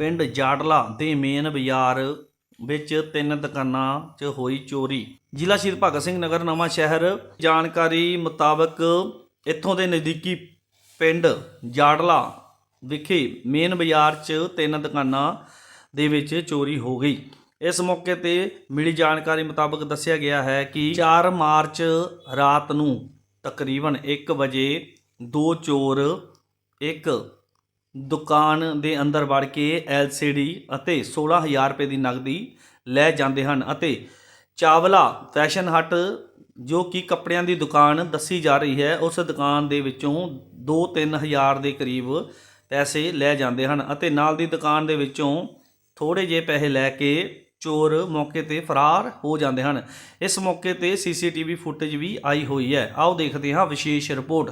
ਪਿੰਡ ਜਾੜਲਾ ਦੇ ਮੇਨ ਬਾਜ਼ਾਰ ਵਿੱਚ ਤਿੰਨ ਦੁਕਾਨਾਂ 'ਚ ਹੋਈ ਚੋਰੀ। ਜ਼ਿਲ੍ਹਾ ਸ਼ਹੀਦ ਭਗਤ ਸਿੰਘ ਨਗਰ, ਨਵਾਂ ਸ਼ਹਿਰ। ਜਾਣਕਾਰੀ ਮੁਤਾਬਕ ਇੱਥੋਂ ਦੇ ਨਜ਼ਦੀਕੀ ਪਿੰਡ ਜਾੜਲਾ ਵਿਖੇ ਮੇਨ ਬਾਜ਼ਾਰ 'ਚ ਤਿੰਨ ਦੁਕਾਨਾਂ ਦੇ ਵਿੱਚ ਚੋਰੀ ਹੋ ਗਈ। ਇਸ ਮੌਕੇ ਤੇ ਮਿਲੀ ਜਾਣਕਾਰੀ ਮੁਤਾਬਕ ਦੱਸਿਆ ਗਿਆ ਹੈ ਕਿ 4 ਮਾਰਚ ਰਾਤ ਨੂੰ ਤਕਰੀਬਨ 1 ਵਜੇ ਦੋ ਚੋਰ, ਇੱਕ ਦੁਕਾਨ ਦੇ ਅੰਦਰ ਵੜ ਕੇ LCD ਅਤੇ 16000 ਰੁਪਏ ਦੀ ਨਗਦੀ ਲੈ ਜਾਂਦੇ ਹਨ ਅਤੇ ਚਾਵਲਾ ਫੈਸ਼ਨ ਹੱਟ, ਜੋ ਕਿ ਕੱਪੜਿਆਂ ਦੀ ਦੁਕਾਨ ਦੱਸੀ ਜਾ ਰਹੀ ਹੈ, ਉਸ ਦੁਕਾਨ ਦੇ ਵਿੱਚੋਂ 2-3000 ਦੇ ਕਰੀਬ ਪੈਸੇ ਲੈ ਜਾਂਦੇ ਹਨ ਅਤੇ ਨਾਲ ਦੀ ਦੁਕਾਨ ਦੇ ਵਿੱਚੋਂ ਥੋੜੇ ਜਿਹੇ ਪੈਸੇ ਲੈ ਕੇ ਚੋਰ ਮੌਕੇ ਤੇ ਫਰਾਰ ਹੋ ਜਾਂਦੇ ਹਨ। ਇਸ ਮੌਕੇ ਤੇ ਸੀਸੀਟੀਵੀ ਫੁਟੇਜ ਵੀ ਆਈ ਹੋਈ ਹੈ। ਆਓ ਦੇਖਦੇ ਹਾਂ ਵਿਸ਼ੇਸ਼ ਰਿਪੋਰਟ।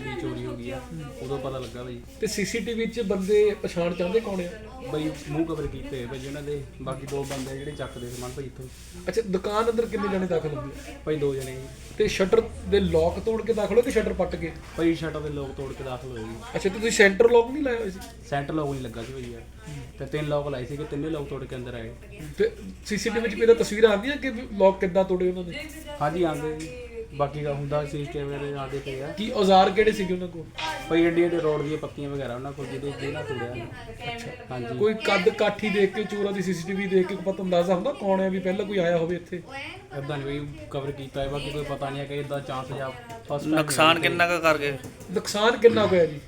ਕਿੰਨੀ ਚੋਰੀ ਹੋ ਗਈ ਆ ਉਦੋਂ ਪਤਾ ਲੱਗਾ ਬਈ। ਤੇ ਸੀਸੀਟੀਵੀ 'ਚ ਬੰਦੇ ਪਛਾਣ ਚਾਹੁੰਦੇ ਕੌਣ ਆ? ਬਈ ਮੂੰਹ ਕਵਰ ਕੀਤੇ ਹੋਏ ਉਹਨਾਂ ਦੇ ਬਾਕੀ ਦੋ ਬੰਦੇ ਆ ਜਿਹੜੇ ਚੱਕਦੇ ਸਮਾਨ ਭਾਈ ਇੱਥੋਂ ਅੱਛਾ ਦੁਕਾਨ ਅੰਦਰ ਕਿੰਨੇ ਜਣੇ ਦਾਖਲ ਹੁੰਦੇ? ਆ? ਭਾਈ ਦੋ ਜਣੇ ਜੀ ਤੇ ਸ਼ਟਰ ਦੇ ਲੋਕ ਤੋੜ ਕੇ ਦਾਖਲ ਹੋ ਕਿ ਸ਼ਟਰ ਪੱਟ ਕੇ ਭਾਈ ਸ਼ਟਰ ਦੇ ਲੋਕ ਤੋੜ ਕੇ ਦਾਖਲ ਹੋਏ ਜੀ। ਅੱਛਾ ਤੇ ਤੁਸੀਂ ਸੈਂਟਰ ਲੋਕ ਨਹੀਂ ਲਾਏ ਹੋਏ ਸੀ? ਸੈਂਟਰ ਲੋਕ ਨਹੀਂ ਲੱਗਾ ਸੀ ਭਾਈ ਯਾਰ। ਤੇ ਤਿੰਨ ਲੋਕ ਲਾਏ ਸੀਗੇ ਤਿੰਨੇ ਲੋਕ ਤੋੜ ਕੇ ਅੰਦਰ ਆਏ। ਤੇ ਸੀਸੀਟੀਵੀ 'ਚ ਵੀ ਤਾਂ ਤਸਵੀਰਾਂ ਆਉਂਦੀਆਂ ਕਿ ਲੋਕ ਕਿੱਦਾਂ ਤੋੜੇ ਉਹਨਾਂ ਨੇ? ਹਾਂਜੀ ਆਂਦੇ ਜੀ। ਬਾਕੀ ਦਾ ਹੁੰਦਾ ਸੀ ਕੈਮਰੇ ਦੇ ਆਦੇ ਪਏ ਆ। ਕੀ ਔਜ਼ਾਰ ਕਿਹੜੇ ਸੀਗੇ ਉਹਨਾਂ ਕੋਲ? ਭਾਈ ਇੰਡੀਆ ਦੇ ਰੋਡ ਦੀਆਂ ਪੱਤੀਆਂ ਵਗੈਰਾ ਉਹਨਾਂ ਕੋਲ ਜਿਹਦੇ ਜਿਹਨਾਂ ਤੋੜਿਆ ਹਾਂਜੀ। ਕੋਈ ਕੱਦ ਕਾਠੀ ਦੇਖ ਕੇ ਚੋਰਾਂ ਦੀ ਸੀਸੀਟੀਵੀ ਦੇਖ ਕੇ ਪਤਾ ਅੰਦਾਜ਼ਾ ਹੁੰਦਾ ਕੌਣ ਹੈ ਵੀ ਪਹਿਲਾਂ ਕੋਈ ਆਇਆ ਹੋਵੇ ਇੱਥੇ? ਇਦਾਂ ਨਹੀਂ ਬਈ ਕਵਰ ਕੀਤਾ ਹੈ ਬਾਕੀ ਕੋਈ ਪਤਾ ਨਹੀਂ ਹੈ ਕਿ ਇਦਾਂ ਚਾਂਸ ਜਾਂ ਫਸਟ ਨੁਕਸਾਨ ਕਿੰਨਾ ਕੁ ਕਰ ਗਏ? ਨੁਕਸਾਨ ਕਿੰਨਾ ਹੋਇਆ ਜੀ?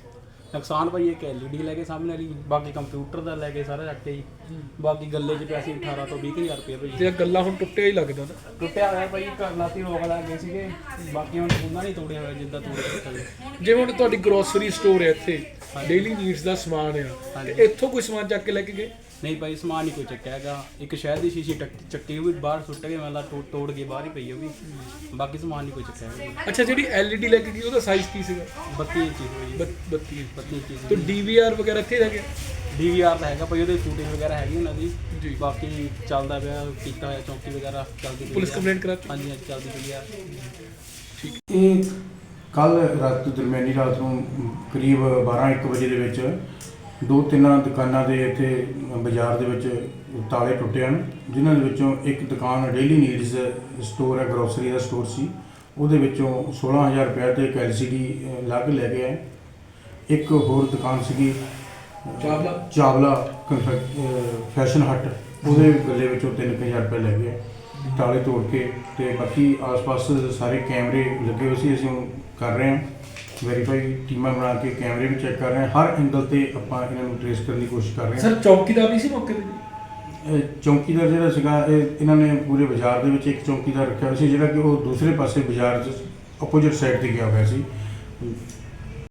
ਨੁਕਸਾਨ ਭਾਈ ਇੱਕ ਐਲਈਡੀ ਲੈ ਕੇ ਸਾਹਮਣੇ ਵਾਲੀ ਬਾਕੀ ਕੰਪਿਊਟਰ ਦਾ ਲੈ ਕੇ ਸਾਰਾ ਚੱਕ ਕੇ ਜੀ। ਬਾਕੀ ਗੱਲੇ 'ਚ ਪੈਸੇ 18 ਤੋਂ 20000 ਰੁਪਏ ਭਾਈ। ਤੇ ਗੱਲਾਂ ਹੁਣ ਟੁੱਟਿਆ ਹੀ ਲੱਗਦਾ ਨਾ। ਟੁੱਟਿਆ ਹੋਇਆ ਭਾਈ ਘਰ ਲਾਤੀ ਰੋਕ ਲਾ ਗਏ ਸੀਗੇ ਬਾਕੀ ਹੁਣ ਉਹਨਾਂ ਨਹੀਂ ਤੋੜਿਆ ਹੋਇਆ ਜਿੱਦਾਂ ਤੋੜ ਕੇ ਚੱਲੇ ਜਿਵੇਂ ਹੁਣ ਤੁਹਾਡੀ ਗਰੋਸਰੀ ਸਟੋਰ ਹੈ ਇੱਥੇ ਡੇਲੀ ਨੀਡਸ ਦਾ ਸਮਾਨ ਆ ਤੇ ਇੱਥੋਂ ਕੋਈ ਸਮਾਨ ਚੱਕ ਕੇ ਲੈ ਕੇ ਗਏ? ਨਹੀਂ ਭਾਈ ਸਮਾਨ ਨਹੀਂ ਕੋਈ ਚੱਕਿਆ ਹੈਗਾ। ਇੱਕ ਸ਼ਹਿਰ ਦੀ ਸ਼ੀਸ਼ੀ ਟੱਕ- ਚੱਕੀ ਉਹ ਵੀ ਬਾਹਰ ਸੁੱਟ ਕੇ ਮਤਲਬ ਤੋੜ ਤੋੜ ਕੇ ਬਾਹਰ ਹੀ ਪਈ ਉਹ ਵੀ ਬਾਕੀ ਸਮਾਨ ਨਹੀਂ ਕੋਈ ਚੱਕਿਆ ਹੈਗਾ। ਅੱਛਾ ਜਿਹੜੀ LED ਲੈ ਕੇ ਗਈ ਉਹਦਾ ਸਾਈਜ਼ ਕੀ ਸੀਗਾ? 32 ਇੰਚੀ ਹੋਈ 32 32 ਇੰਚੀ। ਤੇ DVR ਵਗੈਰਾ ਇੱਥੇ ਰਹਿ ਗਿਆ ਡੀਵੀਆਰ ਦਾ ਹੈਗਾ ਭਾਈ ਉਹਦੇ ਸ਼ੂਟਿੰਗ ਵਗੈਰਾ ਹੈਗੀ ਉਹਨਾਂ ਦੀ। ਜੀ। ਬਾਕੀ ਚੱਲਦਾ ਪਿਆ ਕੀਤਾ ਹੋਇਆ ਚੌਕੀ ਵਗੈਰਾ ਚੱਲਦੀ ਪਈ ਪੁਲਿਸ ਆ। ਕੰਪਲੇਂਟ ਕਰਾ ਚੁੱਕੀ ਹਾਂਜੀ ਹਾਂਜੀ ਚੱਲਦੀ ਪਈ ਆ। ਇਹ ਕੱਲ ਰਾਤ ਦਰਮਿਆਨੀ ਰਾਤ ਨੂੰ ਕਰੀਬ 12-1 ਵਜੇ ਦੇ ਵਿੱਚ ਦੋ ਤਿੰਨਾਂ ਦੁਕਾਨਾਂ ਦੇ ਇੱਥੇ ਬਾਜ਼ਾਰ ਦੇ ਵਿੱਚ ਤਾਲੇ ਟੁੱਟੇ ਹਨ ਜਿਨ੍ਹਾਂ ਦੇ ਵਿੱਚੋਂ ਇੱਕ ਦੁਕਾਨ ਡੇਲੀ ਨੀਡਸ ਸਟੋਰ ਹੈ ਗਰੋਸਰੀ ਦਾ ਸਟੋਰ ਸੀ। ਉਹਦੇ ਵਿੱਚੋਂ 16000 ਰੁਪਏ ਤੇ ਇੱਕ ਐਲਸੀਡੀ ਲੱਗ ਲੈ ਹੈ ਇੱਕ ਹੋਰ ਦੁਕਾਨ ਸੀਗੀ ਚਾਵਲਾ। ਚਾਵਲਾ ਫੈਸ਼ਨ ਹੱਟ ਉਹਦੇ ਗੱਲੇ ਵਿੱਚੋਂ 3000 ਰੁਪਏ ਲੈ ਗਏ ਤਾਲੇ ਤੋੜ ਕੇ ਤੇ ਬਾਕੀ ਆਸ-ਪਾਸ ਸਾਰੇ ਕੈਮਰੇ ਲੱਗੇ ਹੋਏ ਸੀ ਅਸੀਂ ਹੁਣ ਕਰ ਰਹੇ ਹਾਂ। ਵੈਰੀਫਾਈ ਟੀਮਾਂ ਬਣਾ ਕੇ ਕੈਮਰੇ ਵੀ ਚੈੱਕ ਕਰ ਰਹੇ ਹਾਂ। ਹਰ ਐਂਗਲ ਤੇ ਆਪਾਂ ਇਹਨਾਂ ਨੂੰ ਟ੍ਰੇਸ ਕਰਨ ਦੀ ਕੋਸ਼ਿਸ਼ ਕਰ ਰਹੇ ਹਾਂ। ਸਰ ਚੌਕੀਦਾਰ ਨਹੀਂ ਸੀ ਮੌਕੇ ਤੇ? ਇਹ ਚੌਕੀਦਾਰ ਜਿਹੜਾ ਸੀਗਾ ਇਹ ਇਹਨਾਂ ਨੇ ਪੂਰੇ ਬਾਜ਼ਾਰ ਦੇ ਵਿੱਚ ਇੱਕ ਚੌਕੀਦਾਰ ਰੱਖਿਆ ਹੋਇਆ ਸੀ ਜਿਹੜਾ ਕਿ ਉਹ ਦੂਸਰੇ ਪਾਸੇ ਬਾਜ਼ਾਰ 'ਚ ਆਪੋਜ਼ਿਟ ਸਾਈਡ ਤੇ ਗਿਆ ਹੋਇਆ ਸੀ।